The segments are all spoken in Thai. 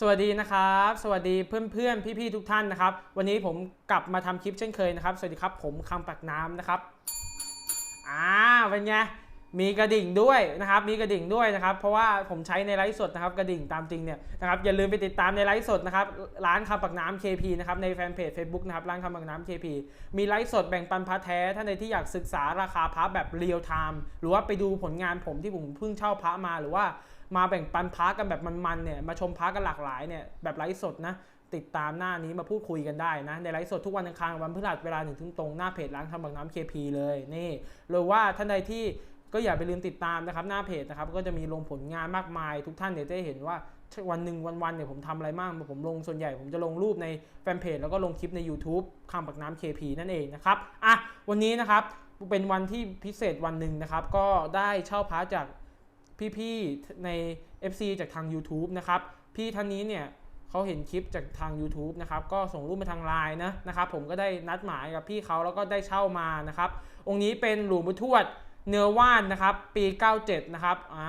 สวัสดีนะครับ สวัสดีเพื่อนๆพี่ๆทุกท่านนะครับ วันนี้ผมกลับมาทำคลิปเช่นเคยนะครับ สวัสดีครับผมคำปักน้ำนะครับอ่าเป็นไงมีกระดิ่งด้วยนะครับ มีกระดิ่งด้วยนะครับ เพราะว่าผมใช้ในไลฟ์สดนะครับ กระดิ่งตามจริงเนี่ยนะครับอย่าลืมไปติดตามในไลฟ์สดนะครับร้านคำปักน้ำ KP นะครับในแฟนเพจ Facebook นะครับร้านคำปักน้ำ KP มีไลฟ์สดแบ่งปันพระแท้ท่านใดที่อยากศึกษาราคาพระแบบเรียลไทม์หรือว่าไปดูผลงานผมที่ผมเพิ่งเช่าพระมาหรือว่า มาแบ่งปันพระกันแบบมันๆเนี่ยมาชมพระกันหลากหลายเนี่ยแบบไลฟ์สดนะติดตามหน้านี้มาพูดคุยกันได้นะ ในไลฟ์สดทุกวันอังคารวันพฤหัสเวลาหนึ่งถึงตรงหน้าเพจร้านทำบักน้ำ KP เลยนี่หรือว่าท่านใดที่ก็อย่าไปลืมติดตามนะครับหน้าเพจนะครับก็จะมีลงผลงานมากมาย ทุกท่านเนี่ยจะเห็นว่าวันหนึ่งวันๆเนี่ยผมทำอะไรบ้างผมลงส่วนใหญ่ผมจะลงรูปในแฟนเพจแล้วก็ลงคลิปใน YouTube คำปักน้ำ KP นั่นเองนะครับอะวันนี้นะครับเป็นวันที่พิเศษวันหนึ่งนะครับ ก็ได้เช่าพระจาก พี่ๆใน FC จากทาง YouTube นะครับพี่ท่านนี้เนี่ยเขาเห็นคลิปจากทาง YouTube นะครับก็ส่งรูปมาทางไลน์นะนะครับผมก็ได้นัดหมายกับพี่เขาแล้วก็ได้เช่ามานะครับองค์นี้เป็นหลวงปู่ทวดเนื้อว่านนะครับปี 97 นะครับอ่า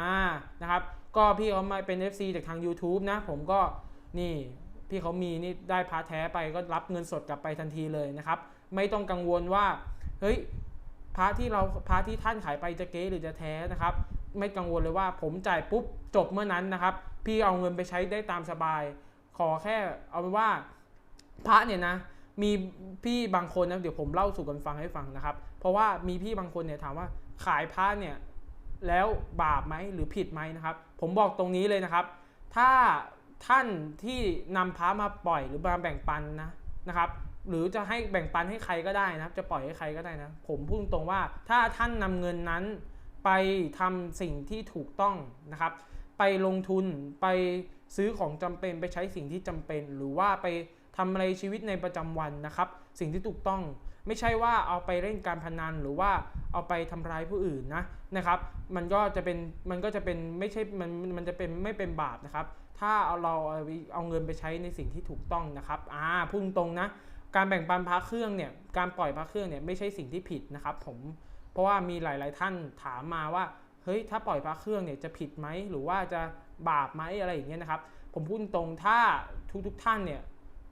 นะครับก็พี่เขามาเป็น FC จากทาง YouTube นะผมก็นี่พี่เขามีนี่ได้พาแท้ไปก็รับเงินสดกลับไปทันทีเลยนะครับ ไม่ต้องกังวลว่าเฮ้ยพระที่เราพระที่ท่านขายไปจะเก๊หรือจะแท้นะครับ ไม่กังวลเลยว่า ผมจ่ายปุ๊บจบเมื่อนั้นนะครับ พี่เอาเงินไปใช้ได้ตามสบาย ขอแค่เอาเป็นว่าพระเนี่ยนะมีพี่บางคนนะเดี๋ยวผมเล่าสู่กันฟังให้ฟังนะครับ เพราะว่ามีพี่บางคนเนี่ยถามว่าขายพระเนี่ยแล้วบาปไหมหรือผิดไหมนะครับ ผมบอกตรงนี้เลยนะครับ ถ้าท่านที่นำพระมาปล่อยหรือมาแบ่งปันนะนะครับหรือจะให้แบ่งปันให้ใครก็ได้นะครับ จะปล่อยให้ใครก็ได้นะ ผมพูดตรงว่าถ้าท่านนำเงินนั้น ไปทำสิ่งที่ถูกต้องนะครับ ไปลงทุนไปซื้อของจำเป็นไปใช้สิ่งที่จำเป็น หรือว่าไปทำอะไรชีวิตในประจำวันนะครับ สิ่งที่ถูกต้องไม่ใช่ว่าเอาไปเล่นการพนันหรือว่าเอาไปทำร้ายผู้อื่นนะนะครับ มันก็จะเป็นมันก็จะเป็นไม่ใช่มันมันจะเป็นไม่เป็นบาปนะครับ ถ้าเอาเราเอาเงินไปใช้ในสิ่งที่ถูกต้องนะครับอ่าพูดตรงนะการแบ่งปันพระเครื่องเนี่ยการปล่อยพระเครื่องเนี่ยไม่ใช่สิ่งที่ผิดนะครับ ผม ราะว่ามีหลาย ๆ ท่านถามมาว่าเฮ้ยถ้าปล่อยพระเครื่องเนี่ยจะผิดไหมหรือว่าจะบาปไหมอะไรอย่างเงี้ยนะครับผมพูดตรงถ้าทุกๆท่านเนี่ย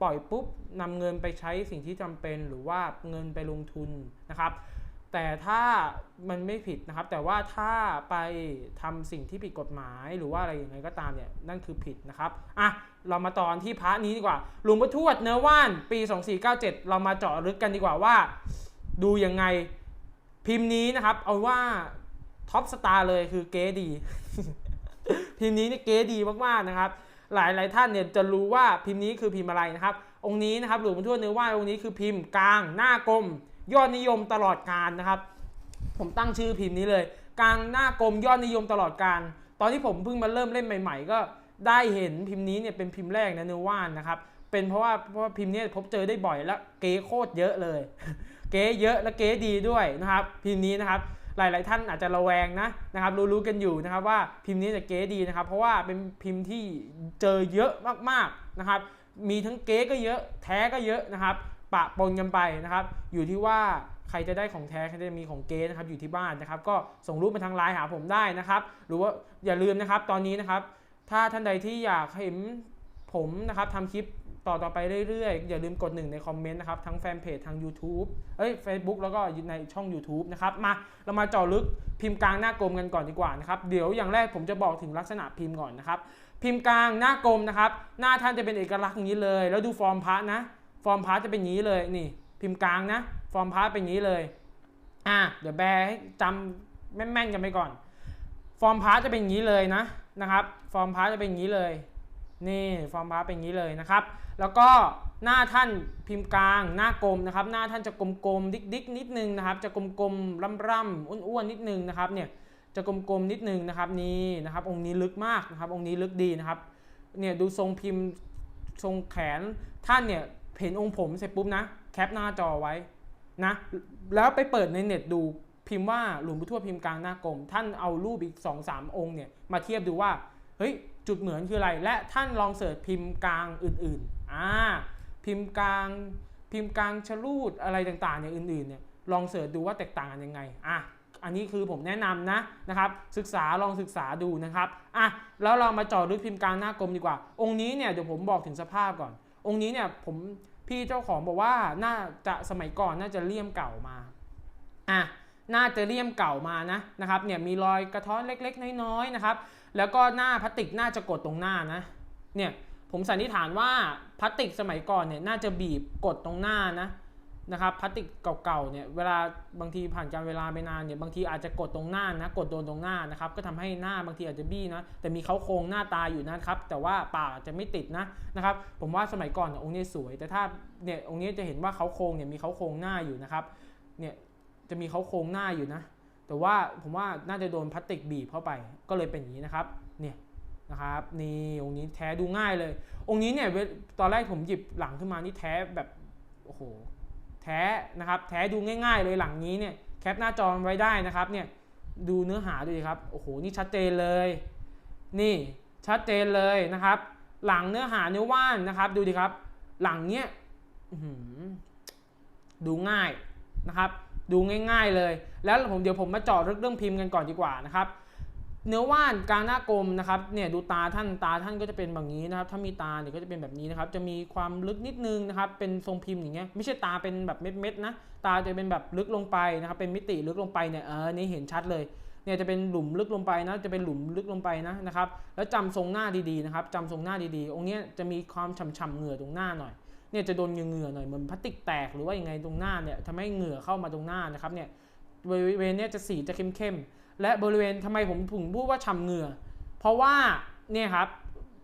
ปล่อยปุ๊บนำเงินไปใช้สิ่งที่จำเป็นหรือว่าเงินไปลงทุนนะครับ แต่ถ้ามันไม่ผิดนะครับ แต่ว่าถ้าไปทำสิ่งที่ผิดกฎหมายหรือว่าอะไรอย่างไรก็ตามเนี่ยนั่นคือผิดนะครับอะเรามาตอนที่พระนี้ดีกว่าหลวงพ่อทวดเนื้อว่านปี 2497 เรามาเจาะลึกกันดีกว่าว่า ดูยังไง พิมพ์นี้นะครับ เอาว่าท็อปสตาร์เลยคือเก๋ดี พิมพ์นี้นี่เก๋ดีมากๆนะครับ หลายหลายท่านเนี่ยจะรู้ว่าพิมพ์นี้คือพิมพ์อะไรนะครับ องค์นี้นะครับหลวงพ่อทวดเนื้อว่านองค์นี้คือพิมพ์กลางหน้ากลม ยอดนิยมตลอดการนะครับ ผมตั้งชื่อพิมพ์นี้เลย กลางหน้ากลมยอดนิยมตลอดการ ตอนที่ผมเพิ่งมาเริ่มเล่นใหม่ ๆ ก็ได้เห็นพิมพ์นี้เนี่ยเป็นพิมพ์แรกนะเนื้อว่านนะครับ เป็นเพราะว่าเพราะว่าพิมพ์เนี้พบเจอได้บ่อยและเก๋โคตรเยอะเลย เก๋เยอะและเก๋ดีด้วยนะครับ พิมพ์นี้นะครับหลาย ๆ ท่านอาจจะระแวงนะนะครับรู้ๆกันอยู่นะครับว่าพิมพ์นี้จะเก๋ดีนะครับ เพราะว่าเป็นพิมพ์ที่เจอเยอะมากๆนะครับ มีทั้งเก๋ก็เยอะแท้ก็เยอะนะครับ ปะปนกันไปนะครับ อยู่ที่ว่าใครจะได้ของแท้ใครจะมีของเก๊นะครับอยู่ที่บ้านนะครับ ก็ส่งรูปมาทางไลน์หาผมได้นะครับ หรือว่าอย่าลืมนะครับตอนนี้นะครับ ถ้าท่านใดที่อยากเห็นผมนะครับทำคลิป ต่อต่อไปเรื่อยๆ อย่าลืมกดหนึ่งในคอมเมนต์นะครับ ทั้งแฟนเพจทาง YouTube เอ้ย Facebook แล้วก็ในช่อง YouTube นะครับ มาเรามาเจาะลึกพิมพ์กลางหน้ากลมกันก่อนดีกว่านะครับ เดี๋ยวอย่างแรกผมจะบอกถึงลักษณะพิมพ์ก่อนนะครับ พิมพ์กลางหน้ากลมนะครับ หน้าท่านจะเป็นเอกลักษณ์อย่างนี้เลย แล้วดูฟอร์มพระนะ ฟอร์มพระจะเป็นอย่างนี้เลย นี่ พิมพ์กลางนะ ฟอร์มพระเป็นอย่างนี้เลย อะเดี๋ยวแบร์ให้จำแม่นๆกันไปก่อน ฟอร์มพระจะเป็นอย่างนี้เลยนะ นะครับ ฟอร์มพระจะเป็นอย่างนี้เลย นี่ฟอร์มพระเป็นอย่างนี้เลยนะครับ แล้วก็หน้าท่านพิมพ์กลางหน้ากลมนะครับ หน้าท่านจะกลมๆดิ๊กๆนิดนึงนะครับ จะกลมๆร่ำๆอ้วนๆนิดนึงนะครับเนี่ยจะกลมๆนิดนึงนะครับนี่นะครับ องค์นี้ลึกมากนะครับ องค์นี้ลึกดีนะครับเนี่ยดูทรงพิมพ์ทรงแขนท่านเนี่ยเห็นองค์ผมเสร็จปุ๊บนะแคปหน้าจอไว้นะแล้วไปเปิดในเน็ตดูพิมพ์ว่าหลวงปู่ทวดพิมพ์กลางหน้ากลมท่านเอารูปอีก2อสามองค์เนี่ยมาเทียบดูว่าเฮ้ย จุดเหมือนคืออะไร และท่านลองเสิร์ชพิมพ์กลางอื่นๆอ่าพิมพ์กลางพิมพ์กลางชลูดอะไรต่างๆอย่างอื่นๆเนี่ยลองเสิร์ชดูว่าแตกต่างกันยังไงอะอันนี้คือผมแนะนำนะนะครับศึกษาลองศึกษาดูนะครับอะแล้วเรามาเจาะลึกพิมพ์กลางหน้ากลมดีกว่า องค์นี้เนี่ยเดี๋ยวผมบอกถึงสภาพก่อน องค์นี้เนี่ยผมพี่เจ้าของบอกว่าน่าจะสมัยก่อนน่าจะเลี่ยมเก่ามาอะน่าจะเลี่ยมเก่ามานะนะครับเนี่ยมีรอยกระท้อนเล็กๆ น้อยๆนะครับ แล้วก็หน้าพลาสติกน่าจะกดตรงหน้านะเนี่ยผมสันนิษฐานว่าพลาสติกสมัยก่อนเนี่ยน่าจะบีบกดตรงหน้านะนะครับพลาสติกเก่าๆเนี่ยเวลาบางทีผ่านการเวลาไปนานเนี่ยบางทีอาจจะกดตรงหน้านะกดโดนตรงหน้านะครับก็ทำให้หน้าบางทีอาจจะบี้นะแต่มีเขาโครงหน้าตาอยู่นะครับแต่ว่าปากอาจจะไม่ติดนะนะครับผมว่าสมัยก่อนองค์นี้สวย แต่ถ้าเนี่ยองค์นี้จะเห็นว่าเขาโครงเนี่ยมีเขาโครงหน้าอยู่นะครับเนี่ยจะมีเขาโครงหน้าอยู่นะ แต่ว่าผมว่าน่าจะโดนพลาสติกบีบเข้าไปก็เลยเป็นอย่างนี้นะครับเนี่ยนะครับนี่องค์นี้แท้ดูง่ายเลย องค์นี้เนี่ยตอนแรกผมหยิบหลังขึ้นมานี่แท้แบบโอ้โหแท้นะครับแท้ดูง่าย ๆ เลยหลังนี้เนี่ยแคปหน้าจอไว้ได้นะครับเนี่ยดูเนื้อหาดูดิครับโอ้โหนี่ชัดเจนเลย นี่ชัดเจนเลยนะครับ หลังเนื้อหาเนื้อว่านนะครับ ดูดิครับ หลังเนี้ยดูง่ายนะครับ ดูง่าย ๆเลย แล้วผมเดี๋ยวผมมาเจาะลึกเรื่องพิมพ์กันก่อนดีกว่านะครับเนื้อว่านกลางหน้ากลมนะครับเนี่ยดูตาท่านตาท่านก็จะเป็นแบบนี้นะครับ ถ้ามีตาเนี่ยก็จะเป็นแบบนี้นะครับ จะมีความลึกนิดนึงนะครับ เป็นทรงพิมพ์อย่างเงี้ยไม่ใช่ตาเป็นแบบเม็ดๆนะตาจะเป็นแบบลึกลงไปนะครับ เป็นมิติลึกลงไปเนี่ยเออนี่เห็นชัดเลยเนี่ยจะเป็นหลุมลึกลงไปนะ จะเป็นหลุมลึกลงไปนะนะครับ แล้วจำทรงหน้าดีๆนะครับจำทรงหน้าดีๆ องค์เนี้ยจะมีความฉ่ำๆเหงื่อตรงหน้าหน่อย เนี่ยจะโดนเหงื่อหน่อยเหมือนพลาสติกแตกหรือว่ายังไงตรงหน้าเนี่ยทำให้เหงื่อเข้ามาตรงหน้านะครับเนี่ยบริเวณเนี้ยจะสีจะเข้มๆและบริเวณทำไมผมถึงพูดว่าฉ่ำเหงื่อ เพราะว่าเนี่ยครับ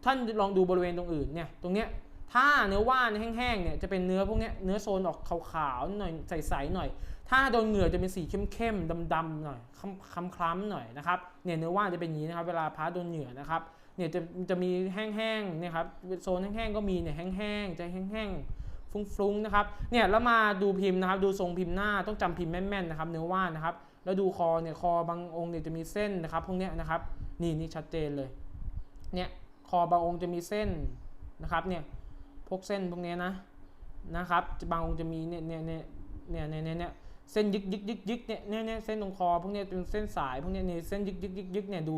ท่านลองดูบริเวณตรงอื่นเนี่ยตรงเนี้ยถ้าเนื้อว่านแห้งๆเนี่ยจะเป็นเนื้อพวกเนี้ยเนื้อโซนออกขาวๆหน่อยใสๆหน่อย ถ้าโดนเหงื่อจะเป็นสีเข้มๆดำๆหน่อยคล้ำๆหน่อยนะครับเนี่ยเนื้อว่านจะเป็นอย่างนี้นะครับ เวลาพาโดนเหงื่อนะครับ เนี่ยจะจะมีแห้งๆนี่ยครับโซนแห้งๆก็มีเนี่ยแห้งๆจะแห้งๆฟุ้งๆนะครับเนี่ยแล้วมาดูพิมพ์นะครับ ดูทรงพิมพ์หน้าต้องจำพิมพ์แม่นๆนะครับเนื้อว่านนะครับ แล้วดูคอเนี่ยคอบางองค์เนี่ยจะมีเส้นนะครับพวกเนี้ยนะครับนี่นี่ชัดเจนเลยเนี่ยคอบางองค์จะมีเส้นนะครับเนี่ยพวกเส้นพวกเนี้ยนะนะครับบางองค์จะมีเนี่ยเนี่ยเนี่ยเนี่ยเนี่ย เส้นยึกยึกยึกยึกเนี่ยเนี่ยเนี่ยเส้นตรงคอพวกเนี้ยเป็นเส้นสายพวกเนี้ยเนี่ยเส้นยึกยึกยึกยึกเนี่ยดู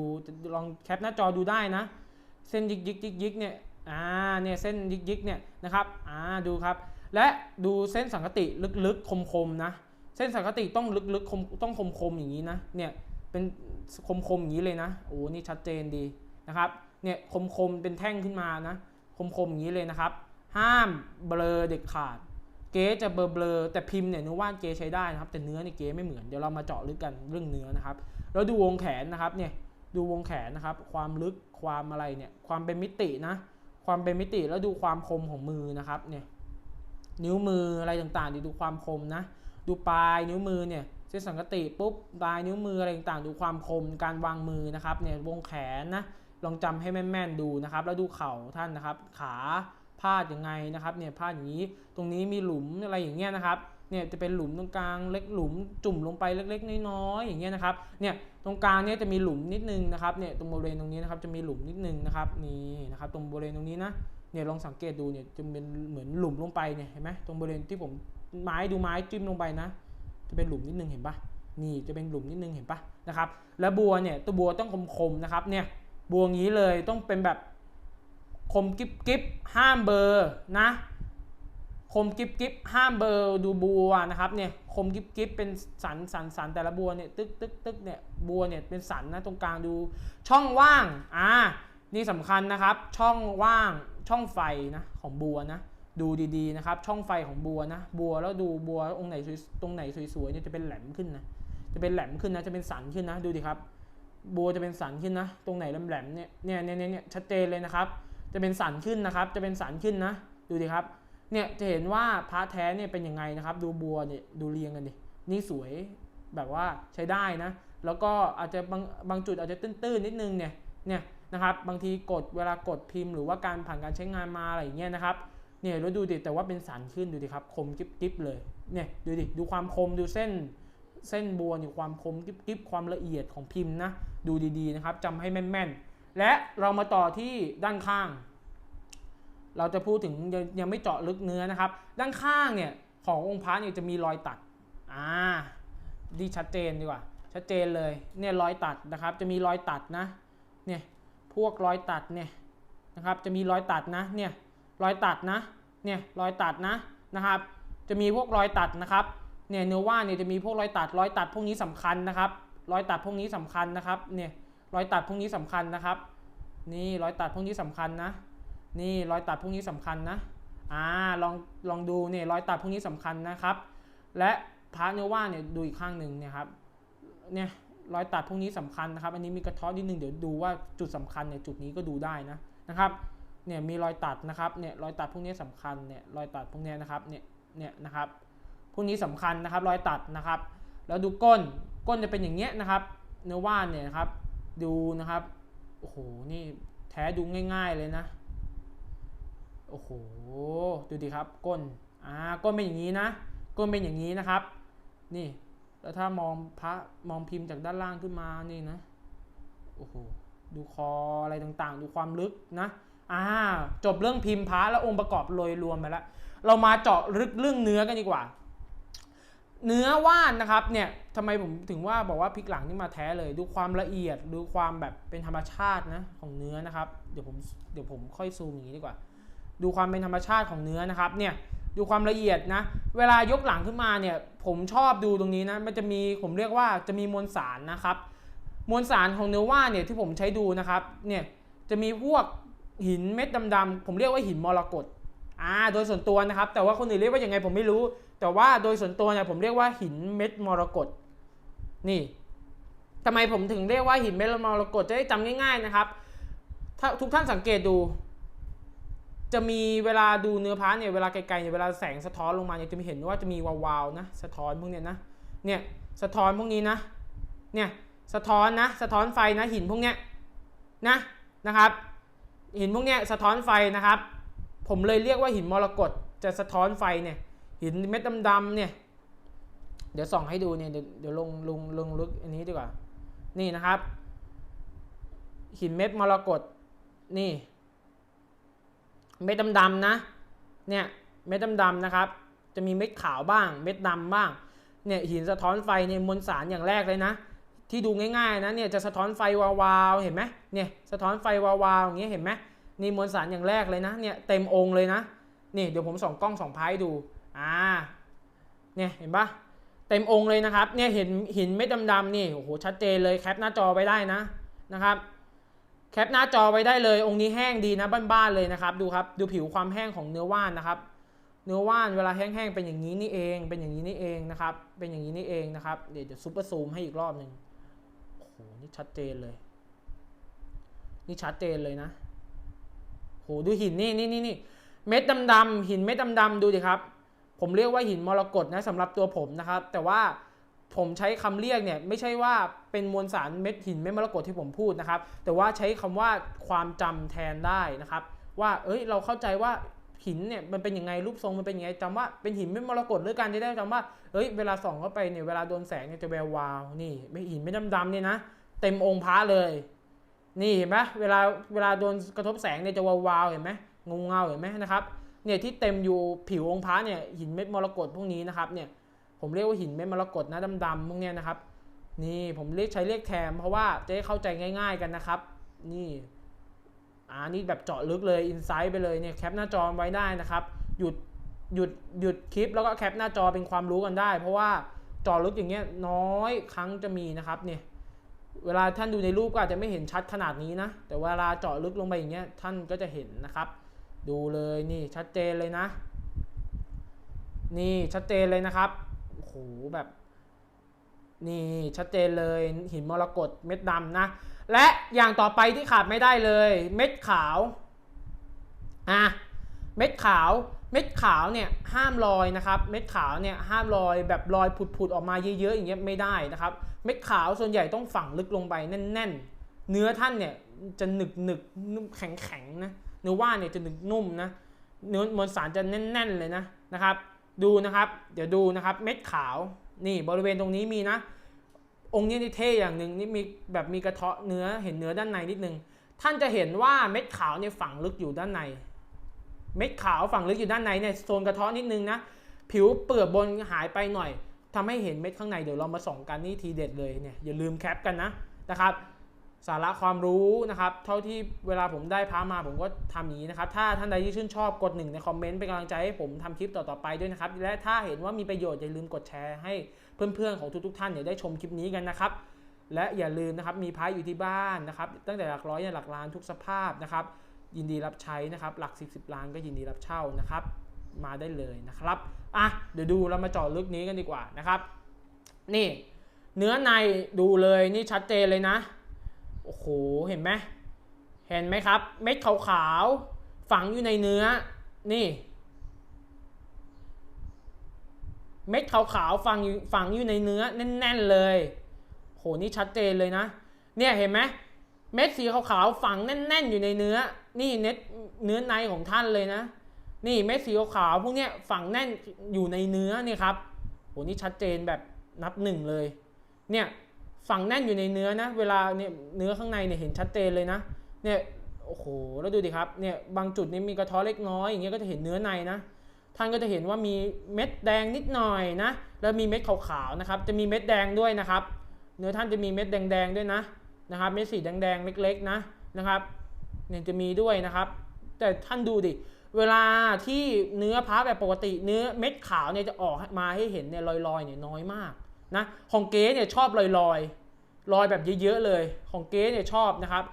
ลองแคปหน้าจอดูได้นะ เส้นยึกยึกยึกยึกเนี่ยอ่าเนี่ยเส้นยึกยึกเนี่ยนะครับอ่าดูครับ และดูเส้นสังกติลึกๆคมๆนะ เส้นสังกติต้องลึกๆคมต้องคมๆอย่างนี้นะเนี่ยเป็นคมๆอย่างนี้เลยนะโอ้นี่ชัดเจนดีนะครับเนี่ยคมๆเป็นแท่งขึ้นมานะคมๆอย่างนี้เลยนะครับ ห้ามเบลอเด็ดขาด เกจะเบลอเบลอแต่พิมพ์เนี่ยนึกว่าเกใช้ได้นะครับ แต่เนื้อเนี่ยเกไม่เหมือนเดี๋ยวเรามาเจาะลึกกันเรื่องเนื้อนะครับแล้วดูวงแขนนะครับเนี่ยดูวงแขนนะครับ ความลึกความอะไรเนี่ยความเป็นมิตินะ ความเป็นมิติแล้วดูความคมของมือนะครับเนี่ยนิ้วมืออะไรต่างๆดีดูความคมนะ ดูปลายนิ้วมือเนี่ยเส้นสังกติปุ๊บปลายนิ้วมืออะไรต่างๆ ดูความคมการวางมือนะครับเนี่ยวงแขนนะลองจำให้แม่นๆดูนะครับ แล้วดูเข่าท่านนะครับ ขา พาดยังไงนะครับเนี่ยพาดอย่างนี้ตรงนี้มีหลุมอะไรอย่างเงี้ยนะครับเนี่ยจะเป็นหลุมตรงกลางเล็กหลุมจุ่มลงไปเล็ก ๆ น้อยๆอย่างเงี้ยนะครับเนี่ยตรงกลางเนี่ยจะมีหลุมนิดนึงนะครับเนี่ยตรงบริเวณตรงนี้นะครับจะมีหลุมนิดนึงนะครับนี่นะครับตรงบริเวณตรงนี้นะเนี่ยลองสังเกตดูเนี่ยจะเป็นเหมือนหลุมลงไปเนี่ยเห็นไหมตรงบริเวณที่ผมไม้ดูไม้จิ้มลงไปนะ จะเป็นหลุมนิดนึงเห็นปะนี่จะเป็นหลุมนิดนึงเห็นปะนะครับแล้วบัวเนี่ยตัวบัวต้องคมๆนะครับเนี่ยบัวงี้เลยต้องเป็นแบบ คมกิบกิบห้ามเบอร์นะคมกิบกิบห้ามเบอร์ดูบัวนะครับเนี่ยคมกิบกิบเป็นสันสันสันแต่ละบัวเนี่ยตึกตึกตึกเนี่ยบัวเนี่ยเป็นสันนะตรงกลางดูช่องว่างอ่านี่สำคัญนะครับ ช่องว่างช่องไฟนะของบัวนะดูดีๆนะครับ ช่องไฟของบัวนะ บัวแล้วดูบัวองไหนตรงไหนสวยๆเนี่ยจะเป็นแหลมขึ้นนะจะเป็นแหลมขึ้นนะจะเป็นสันขึ้นนะดูดิครับ บัวจะเป็นสันขึ้นนะ ตรงไหนแหลมๆเนี่ยเนี่ยเนี่ยเนี่ยชัดเจนเลยนะครับ จะเป็นสันขึ้นนะครับ จะเป็นสันขึ้นนะ ดูดิครับ เนี่ยจะเห็นว่าพระแท้เนี่ยเป็นยังไงนะครับ ดูบัวเนี่ยดูเรียงกันดิ นี่สวยแบบว่าใช้ได้นะ แล้วก็อาจจะบางบางจุดอาจจะตื้นๆนิดนึงเนี่ย เนี่ยนะครับ บางทีกดเวลากดพิมพ์หรือว่าการผ่านการใช้งานมาอะไรอย่างเงี้ยนะครับเนี่ยแล้วดูดิแต่ว่าเป็นสันขึ้นดูดิครับคมกิ๊บกิ๊บเลยเนี่ยดูดิดูความคมดูเส้น เส้นบัวเนี่ยความคมกิ๊บกิ๊บความละเอียดของพิมพ์นะ ดูดีๆนะครับจำให้แม่นๆ และเรามาต่อที่ด้านข้าง เราจะพูดถึงยังไม่เจาะลึกเนื้อนะครับ ด้านข้างเนี่ยขององค์พระเนี่ยจะมีรอยตัดอ่าดีชัดเจนดีกว่าชชัดเจนเลยเนี่ยรอยตัดนะครับ จะมีรอยตัดนะเนี่ยพวกรอยตัดเนี่ยนะครับจะมีรอยตัดนะเนี่ยรอยตัดนะเนี่ยรอยตัดนะนะครับ จะมีพวกรอยตัดนะครับเนี่ยเนื้อว่าเนี่ยจะมีพวกรอยตัดรอยตัดพวกนี้สำคัญนะครับ รอยตัดพวกนี้สำคัญนะครับเนี่ย รอยตัดพวกนี้สำคัญนะครับ นี่รอยตัดพวกนี้สำคัญนะ นี่รอยตัดพวกนี้สำคัญนะอ่าลองลองดูเนี่ยรอยตัดพวกนี้สำคัญนะครับ และพาร์ทเนื้อว่าเนี่ยดูอีกข้างหนึ่งเนี่ยครับเนี่ยรอยตัดพวกนี้สำคัญนะครับ อันนี้มีกระท้อนิดนึงเดี๋ยวดูว่าจุดสำคัญเนี่ยจุดนี้ก็ดูได้นะนะครับเนี่ยมีรอยตัดนะครับเนี่ยรอยตัดพวกนี้สำคัญเนี่ยรอยตัดพวกนี้นะครับเนี่ยเนี่ยนะครับพวกนี้สำคัญนะครับรอยตัดนะครับ แล้วดูก้นก้นจะเป็นอย่างเงี้ยนะครับ เนื้อว่านเนี่ยนะครับ ดูนะครับ โอ้โห นี่แท้ดูง่าย ๆเลยนะ โอ้โห ดูดิครับ ก้น อ่า ก้นเป็นอย่างนี้นะ ก้นเป็นอย่างนี้นะครับ นี่ แล้วถ้ามองพระมองพิมพ์จากด้านล่างขึ้นมา นี่นะ โอ้โห ดูคออะไรต่างๆ ดูความลึกนะ อ่า จบเรื่องพิมพ์พระแล้วองค์ประกอบโดยรวมไปแล้ว เรามาเจาะลึกเรื่องเนื้อกันดีกว่า เนื้อว่านนะครับเนี่ยทำไมผมถึงว่าบอกว่าพลิกหลังนี่มาแท้เลย ดูความละเอียดดูความแบบเป็นธรรมชาตินะของเนื้อนะครับ เดี๋ยวผมเดี๋ยวผมค่อยซูมอย่างนี้ดีกว่า ดูความเป็นธรรมชาติของเนื้อนะครับเนี่ยดูความละเอียดนะ เวลายกหลังขึ้นมาเนี่ยผมชอบดูตรงนี้นะมันจะมีผมเรียกว่าจะมีมวลสารนะครับ มวลสารของเนื้อว่านเนี่ยที่ผมใช้ดูนะครับเนี่ยจะมีพวกหินเม็ดดำๆผมเรียกว่าหินมรกต อ่าโดยส่วนตัวนะครับ แต่ว่าคนอื่นเรียกว่ายังไงผมไม่รู้ แต่ว่าโดยส่วนตัวเนี่ยผมเรียกว่าหินเม็ดมรกตนี่ทำไมผมถึงเรียกว่าหินเม็ดมรกตจะได้จำง่ายๆนะครับ ถ้าทุกท่านสังเกตดู จะมีเวลาดูเนื้อพระเนี่ยเวลาไกลๆเนี่ยเวลาแสงสะท้อนลงมาเนี่ยจะมีเห็นว่าจะมีวาวๆนะสะท้อนพวกเนี้ยนะเนี่ยสะท้อนพวกนี้นะเนี่ยสะท้อนนะสะท้อนไฟนะหินพวกเนี้ยนะนะครับ หินพวกเนี้ยสะท้อนไฟนะครับ ผมเลยเรียกว่าหินมรกตจะสะท้อนไฟเนี่ยหินเม็ดดำๆเนี่ย เดี๋ยวส่องให้ดูเนี่ยเดี๋ยวลงลงลงลึกอันนี้ดีกว่า นี่นะครับ หินเม็ดมรกตนี่ เม็ดดำๆนะ เนี่ยเม็ดดำๆนะครับ จะมีเม็ดขาวบ้าง เม็ดดำบ้าง เนี่ยหินสะท้อนไฟในยมวลสารอย่างแรกเลยนะ ที่ดูง่ายๆนะเนี่ยจะสะท้อนไฟวาวๆเห็นไหมเนี่ยสะท้อนไฟวาวๆอย่างเงี้ยเห็นไหม นี่มวลสารอย่างแรกเลยนะเนี่ยเต็มองค์เลยนะนี่เดี๋ยวผมส่องกล้องส่องพายดูอ่าเนี่ยเห็นปะเต็มองค์เลยนะครับเนี่ยเห็นหินเม็ดดำๆนี่โอ้โหชัดเจนเลยแคปหน้าจอไปได้นะนะครับแคปหน้าจอไว้ได้เลยองค์นี้แห้งดีนะบ้านๆเลยนะครับ ดูครับดูผิวความแห้งของเนื้อว่านนะครับ เนื้อว่านเวลาแห้งๆเป็นอย่างนี้นี่เอง เป็นอย่างนี้นี่เองนะครับ เป็นอย่างนี้นี่เองนะครับเดี๋ยวจะซุปเปอร์ซูมให้อีกรอบหนึ่งโอ้โหนี่ชัดเจนเลย นี่ชัดเจนเลยนะ โหดูหินนี่นี่นี่นี่เม็ดดำๆหินเม็ดดำๆดูดิครับ ผมเรียกว่าหินมรกตนะสำหรับตัวผมนะครับ แต่ว่าผมใช้คำเรียกเนี่ยไม่ใช่ว่าเป็นมวลสารเม็ดหินเม็ดมรกตที่ผมพูดนะครับ แต่ว่าใช้คำว่าความจำแทนได้นะครับ ว่าเอ้ยเราเข้าใจว่าหินเนี่ยมันเป็นยังไงรูปทรงมันเป็นยังไงจำว่าเป็นหินเม็ดมรกตหรือการที่ได้จำว่าเอ้ยเวลาส่องเข้าไปเนี่ยเวลาโดนแสงเนี่ยจะแวววาวนี่ไม่หินไม่ดำๆเนี่ยนะเต็มองค์พระเลย นี่เห็นไหมเวลาเวลาโดนกระทบแสงเนี่ยจะวาวๆเห็นไหมงงเงาเห็นไหมนะครับเนี่ยที่เต็มอยู่ผิวองค์พระเนี่ยหินเม็ดมรกตพวกนี้นะครับเนี่ยผมเรียกว่าหินเม็ดมรกตนะดำๆพวกเนี้ยนะครับนี่ผมเรียกใช้เรียกแทนเพราะว่าจะได้เข้าใจง่าย ๆกันนะครับ นี่อ่านี่แบบเจาะลึกเลยอินไซต์ไปเลยเนี่ยแคปหน้าจอไว้ได้นะครับ หยุดหยุดหยุดคลิปแล้วก็แคปหน้าจอเป็นความรู้กันได้ เพราะว่าเจาะลึกอย่างเงี้ยน้อยครั้งจะมีนะครับเนี่ย เวลาท่านดูในรูปก็อาจจะไม่เห็นชัดขนาดนี้นะ แต่เวลาเจาะลึกลงไปอย่างเงี้ยท่านก็จะเห็นนะครับ ดูเลยนี่ชัดเจนเลยนะ นี่ชัดเจนเลยนะครับโอ้โหแบบนี่ชัดเจนเลยหินมรกตเม็ดดำนะ และอย่างต่อไปที่ขาดไม่ได้เลย เม็ดขาวอะเม็ดขาว เม็ดขาวเนี่ยห้ามลอยนะครับ เม็ดขาวเนี่ยห้ามลอยแบบลอยผุดๆออกมาเยอะๆอย่างเงี้ยไม่ได้นะครับ เม็ดขาวส่วนใหญ่ต้องฝังลึกลงไปแน่นๆ เนื้อท่านเนี่ยจะหนึกหนึกๆนุ่มแข็งๆนะเนื้อว่านเนี่ยจะหนึกนุ่มนะเนื้อมวลสารจะแน่น ๆเลยนะนะครับ ดูนะครับ เดี๋ยวดูนะครับเม็ดขาวนี่บริเวณตรงนี้มีนะ องค์นี้นี่เท่อย่างหนึ่งนี่มีแบบมีกระเทาะเนื้อเห็นเนื้อด้านในนิดนึงท่านจะเห็นว่าเม็ดขาวเนี่ยฝังลึกอยู่ด้านใน เม็ดขาวฝั่งลึกอยู่ด้านในเนี่ยโซนกระเทาะนิดนึงนะ ผิวเปลือกบนหายไปหน่อยทำให้เห็นเม็ดข้างในเดี๋ยวเรามาส่องกันนี่ทีเด็ดเลยเนี่ยอย่าลืมแคปกันนะนะครับสาระความรู้นะครับ เท่าที่เวลาผมได้พามาผมก็ทำอย่างนี้นะครับ ถ้าท่านใดที่ชื่นชอบกดหนึ่งในคอมเมนต์เป็นกำลังใจให้ผมทำคลิปต่อๆไปด้วยนะครับ และถ้าเห็นว่ามีประโยชน์อย่าลืมกดแชร์ให้เพื่อนๆของทุกๆ ท่านเนี่ยได้ชมคลิปนี้กันนะครับ และอย่าลืมนะครับมีพระอยู่ที่บ้านนะครับ ตั้งแต่หลักร้อยยันหลักล้านทุกสภาพนะครับ ยินดีรับใช้นะครับ หลัก 10 10 ล้านก็ยินดีรับเช่านะครับ มาได้เลยนะครับอะเดี๋ยวดูเรามาเจาะลึกนี้กันดีกว่านะครับ นี่ เนื้อในดูเลยนี่ชัดเจนเลยนะ โอ้โห เห็นไหมเห็นไหมครับ เม็ดขาวๆฝังอยู่ในเนื้อนี่ เม็ดขาวๆฝังฝังอยู่ในเนื้อแน่น ๆเลยโหนี่ชัดเจนเลยนะ เนี่ยเห็นไหม เม็ดสีขาวๆฝังแน่น ๆ อยู่ในเนื้อ นี่เน็ตเนื้อในของท่านเลยนะ นี่เม็ดสีขาวๆพวกเนี้ยฝังแน่นอยู่ในเนื้อนี่ครับโหนี่ชัดเจนแบบนับหนึ่งเลย เนี่ยฝังแน่นอยู่ในเนื้อนะ เวลาเนี่ยเนื้อข้างในเนี่ยเห็นชัดเจนเลยนะ เนี่ยโอ้โหแล้วดูดิครับ เนี่ยบางจุดนี่มีกระท้อเล็กน้อยอย่างเงี้ยก็จะเห็นเนื้อในนะ ท่านก็จะเห็นว่ามีเม็ดแดงนิดหน่อยนะ แล้วมีเม็ดขาวๆนะครับ จะมีเม็ดแดงด้วยนะครับ เนื้อท่านจะมีเม็ดแดงๆด้วยนะ นะครับเม็ดสีแดงๆเล็ก ๆ นะนะครับเนี่ยจะมีด้วยนะครับ แต่ท่านดูดิเวลาที่เนื้อพระแบบปกติ เนื้อเม็ดขาวเนี่ยจะออกมาให้เห็นเนี่ยลอยๆเนี่ยน้อยมากนะของเก๊เนี่ยชอบลอยๆลอยแบบเยอะๆเลย ของเก๊เนี่ยชอบนะครับ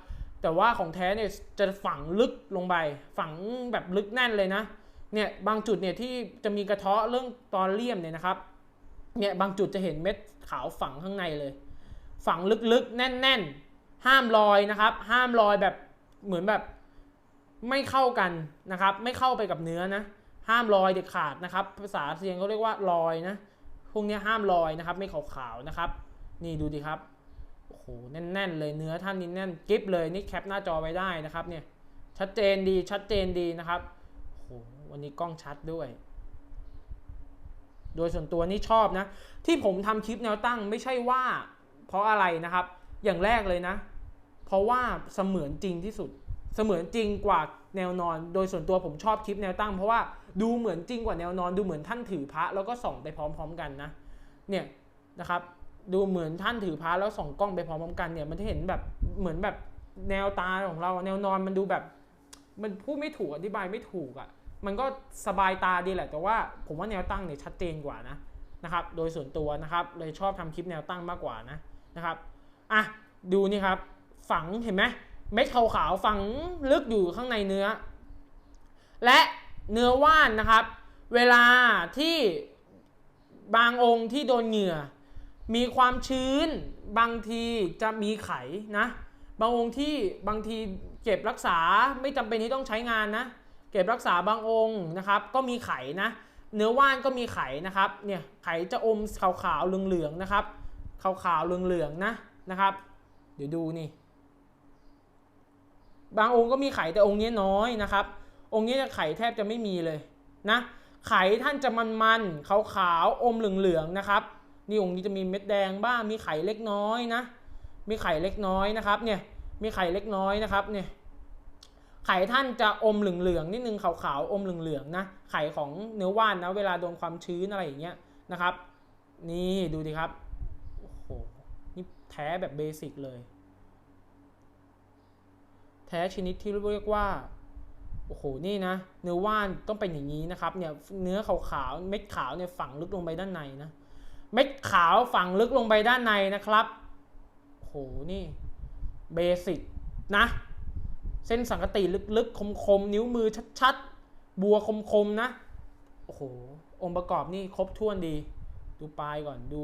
แต่ว่าของแท้เนี่ยจะฝังลึกลงไปฝังแบบลึกแน่นเลยนะเนี่ยบางจุดเนี่ยที่จะมีกระเทาะเรื่องตอนเลี่ยมเนี่ยนะครับเนี่ยบางจุดจะเห็นเม็ดขาวฝังข้างในเลย ฝังลึกๆ แน่นๆ ห้ามลอยนะครับ ห้ามลอยแบบเหมือนแบบไม่เข้ากันนะครับ ไม่เข้าไปกับเนื้อนะ ห้ามลอยเด็ดขาดนะครับ ภาษาเซียงเขาเรียกว่าลอยนะ พวกนี้ห้ามลอยนะครับ ไม่ขาวๆนะครับ นี่ดูดิครับ โอ้โห แน่นๆ เลยเนื้อท่านนี่แน่นกิฟเลยนี่แคปหน้าจอไว้ได้นะครับเนี่ย ชัดเจนดี ชัดเจนดีนะครับ โอ้โห วันนี้กล้องชัดด้วยโดยส่วนตัวนี่ชอบนะ ที่ผมทำคลิปแนวตั้งไม่ใช่ว่า เพราะอะไรนะครับ อย่างแรกเลยนะ เพราะว่าเสมือนจริงที่สุด เสมือนจริงกว่าแนวนอน โดยส่วนตัวผมชอบคลิปแนวตั้ง เพราะว่าดูเหมือนจริงกว่าแนวนอน ดูเหมือนท่านถือพระแล้วก็ส่องไปพร้อม ๆกันนะ เนี่ยนะครับ ดูเหมือนท่านถือพระแล้วส่องกล้องไปพร้อมๆกันเนี่ย มันจะเห็นแบบเหมือนแบบแนวตาของเรา แนวนอนมันดูแบบ มันพูดไม่ถูกอธิบายไม่ถูกอะ่ะ มันก็สบายตาดีแหละ แต่ว่าผมว่าแนวตั้งเนี่ยชัดเจนกว่านะนะครับ โดยส่วนตัวนะครับ เลยชอบทำคลิปแนวตั้งมากกว่านะ นะครับอะดูนี่ครับ ฝังเห็นไหมเม็ดขาวๆฝังลึกอยู่ข้างในเนื้อ และเนื้อว่านนะครับ เวลาที่บางองค์ที่โดนเหงื่อ มีความชื้นบางทีจะมีไขนะ บางองค์ที่บางทีเก็บรักษาไม่จำเป็นที่ต้องใช้งานนะ เก็บรักษาบางองค์นะครับ ก็มีไขนะ เนื้อว่านก็มีไขนะครับ เนี่ยไขจะอมขาวๆเหลืองๆนะครับ ขาวๆเหลืองๆนะนะครับ เดี๋ยวดูนี่ บางองค์ก็มีไข่แต่องค์นี้น้อยนะครับ องค์นี้จะไข่แทบจะไม่มีเลยนะไข่ท่านจะมันๆขาวๆอมเหลืองๆนะครับนี่องค์นี้จะมีเม็ดแดงบ้างมีไข่เล็กน้อยนะ มีไข่เล็กน้อยนะครับเนี่ยมีไข่เล็กน้อยนะครับเนี่ยไข่ท่านจะอมเหลืองๆนิดนึงขาวๆอมเหลืองๆนะไข่ของเนื้อว่านนะเวลาโดนความชื้นอะไรอย่างเงี้ยนะครับ นี่ดูดิครับ แท้แบบเบสิกเลย แท้ชนิดที่เรียกว่าโอ้โหนี่นะ เนื้อว่านต้องเป็นอย่างนี้นะครับเนี่ยเนื้อขาวๆเม็ดขาวเนี่ยฝังลึกลงไปด้านในนะเม็ดขาวฝังลึกลงไปด้านในนะครับโหนี่เบสิกนะเส้นสังกติลึกๆ คมๆ นิ้วมือชัดๆ บัวคมๆ นะ โอ้โห องค์ประกอบนี่ครบถ้วนดี ดูปลายก่อน ดู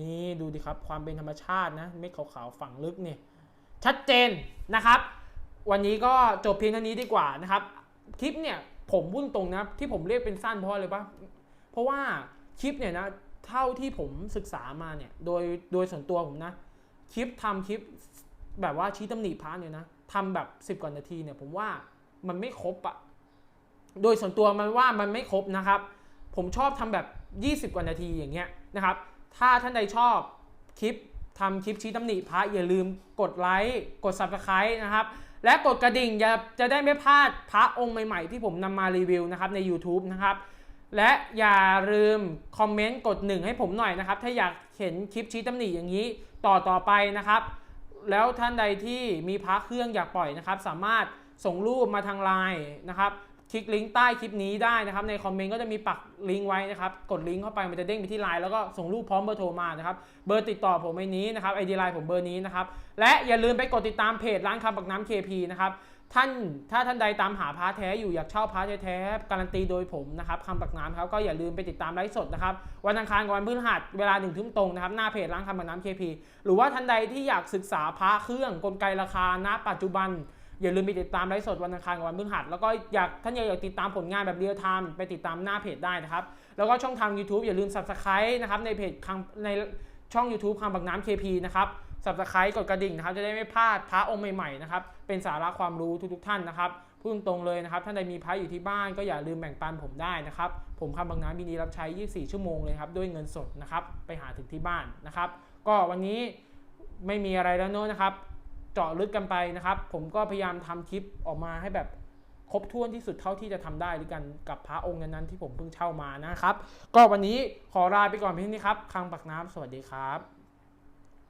นี่ดูดิครับความเป็นธรรมชาตินะเม็ดขาวๆฝังลึกเนี่ยชัดเจนนะครับ วันนี้ก็จบเพียงเท่านี้ดีกว่านะครับ คลิปเนี่ยผมพูดตรงนะที่ผมเรียกเป็นสั้นเพราะอะไรปะเพราะว่าคลิปเนี่ยนะเท่าที่ผมศึกษามาเนี่ยโดยโดยส่วนตัวผมนะ คลิปทำคลิปแบบว่าชี้ตำหนิพระเนี่ยนะทำแบบ 10กว่านาทีเนี่ยผมว่ามันไม่ครบอะโดยส่วนตัวมันว่ามันไม่ครบนะครับ ผมชอบทำแบบ 20 กว่านาทีอย่างเงี้ยนะครับ ถ้าท่านใดชอบคลิปทำคลิปชี้ตำหนิพระอย่าลืมกดไลค์กด subscribe นะครับ และกดกระดิ่งอย่าจะได้ไม่พลาดพระองค์ใหม่ๆ ที่ผมนำมารีวิวนะครับใน YouTube นะครับ และอย่าลืมคอมเมนต์กดหนึ่งให้ผมหน่อยนะครับ ถ้าอยากเห็นคลิปชี้ตำหนิอย่างนี้ต่อต่อไปนะครับ แล้วท่านใดที่มีพระเครื่องอยากปล่อยนะครับ สามารถส่งรูปมาทางไลน์นะครับ คลิกลิงก์ใต้คลิปนี้ได้นะครับ ในคอมเมนต์ก็จะมีปักลิงก์ไว้นะครับ กดลิงก์เข้าไปมันจะเด้งไปที่ไลน์แล้วก็ส่งรูปพร้อมเบอร์โทรมานะครับ เบอร์ติดต่อผมไอ้นี้นะครับไอดีไลน์ผมเบอร์นี้นะครับ และอย่าลืมไปกดติดตามเพจร้านคำปักน้ำ KP นะครับ ท่านถ้าท่านใดตามหาพระแท้อยู่อยากเช่าพระแท้การันตีโดยผมนะครับคำปักน้ำครับก็อย่าลืมไปติดตามไลฟ์สดนะครับวันอังคารกับวันพฤหัสเวลาหนึ่งทุ่มตรงนะครับหน้าเพจร้านคำปักน้ำ KP หรือว่าท่านใดที่อยากศึกษาพระเครื่องกลไกราคาณปัจจุบัน อย่าลืมไปติดตามไลฟ์สดวันอังคารกับวันพฤหัสแล้วก็อยากท่านอยากติดตามผลงานแบบเรียลไทม์ไปติดตามหน้าเพจได้นะครับ แล้วก็ช่องทาง YouTube อย่าลืม Subscribe นะครับในเพจคังในช่อง YouTube คังบักน้ำ KP นะครับ Subscribe กดกระดิ่งนะครับจะได้ไม่พลาดพระองค์ใหม่ๆนะครับเป็นสาระความรู้ทุกๆท่านนะครับพูดตรงเลยนะครับท่านใดมีพระอยู่ที่บ้านก็อย่าลืมแบ่งปันผมได้นะครับผมคังบักน้ำมีดีรับใช้ 24 ชั่วโมงเลยครับด้วยเงินสดนะครับไปหาถึงที่บ้านนะครับ ก็วันนี้ไม่มีอะไรแล้วเนอะนะครับ เจาะลึกกันไปนะครับ ผมก็พยายามทำคลิปออกมาให้แบบครบถ้วนที่สุดเท่าที่จะทำได้ด้วยกันกับพระองค์นั้นๆที่ผมเพิ่งเช่ามานะครับ ก็วันนี้ขอลาไปก่อนเพียงนี้ครับคังปักน้ำสวัสดีครับ